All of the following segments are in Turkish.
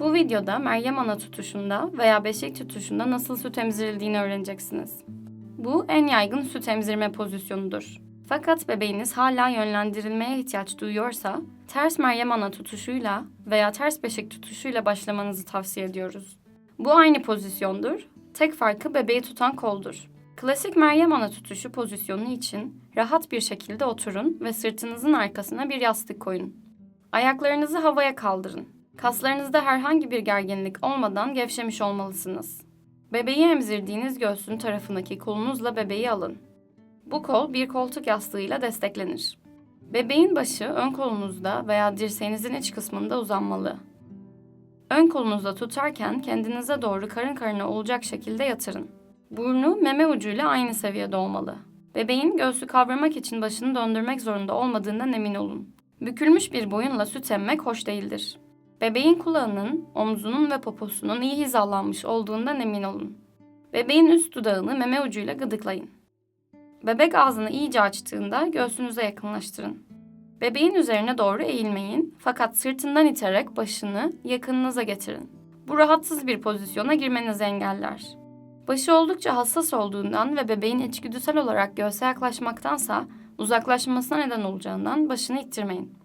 Bu videoda Meryem Ana tutuşunda veya beşik tutuşunda nasıl süt emzirildiğini öğreneceksiniz. Bu en yaygın süt emzirme pozisyonudur. Fakat bebeğiniz hala yönlendirilmeye ihtiyaç duyuyorsa, ters Meryem Ana tutuşuyla veya ters beşik tutuşuyla başlamanızı tavsiye ediyoruz. Bu aynı pozisyondur. Tek farkı bebeği tutan koldur. Klasik Meryem Ana tutuşu pozisyonu için rahat bir şekilde oturun ve sırtınızın arkasına bir yastık koyun. Ayaklarınızı havaya kaldırın. Kaslarınızda herhangi bir gerginlik olmadan gevşemiş olmalısınız. Bebeği emzirdiğiniz göğsün tarafındaki kolunuzla bebeği alın. Bu kol bir koltuk yastığıyla desteklenir. Bebeğin başı ön kolunuzda veya dirseğinizin iç kısmında uzanmalı. Ön kolunuzda tutarken kendinize doğru karın karına olacak şekilde yatırın. Burnu meme ucuyla aynı seviyede olmalı. Bebeğin göğsü kavramak için başını döndürmek zorunda olmadığından emin olun. Bükülmüş bir boyunla süt emmek hoş değildir. Bebeğin kulağının, omzunun ve poposunun iyi hizalanmış olduğundan emin olun. Bebeğin üst dudağını meme ucuyla gıdıklayın. Bebek ağzını iyice açtığında göğsünüze yakınlaştırın. Bebeğin üzerine doğru eğilmeyin fakat sırtından iterek başını yakınınıza getirin. Bu rahatsız bir pozisyona girmenizi engeller. Başı oldukça hassas olduğundan ve bebeğin içgüdüsel olarak göğse yaklaşmaktansa uzaklaşmasına neden olacağından başını ittirmeyin.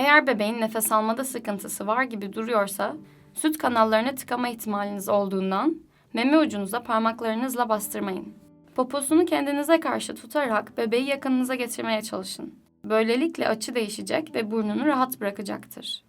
Eğer bebeğin nefes almada sıkıntısı var gibi duruyorsa, süt kanallarına tıkama ihtimaliniz olduğundan meme ucunuza parmaklarınızla bastırmayın. Poposunu kendinize karşı tutarak bebeği yakınınıza getirmeye çalışın. Böylelikle açı değişecek ve burnunu rahat bırakacaktır.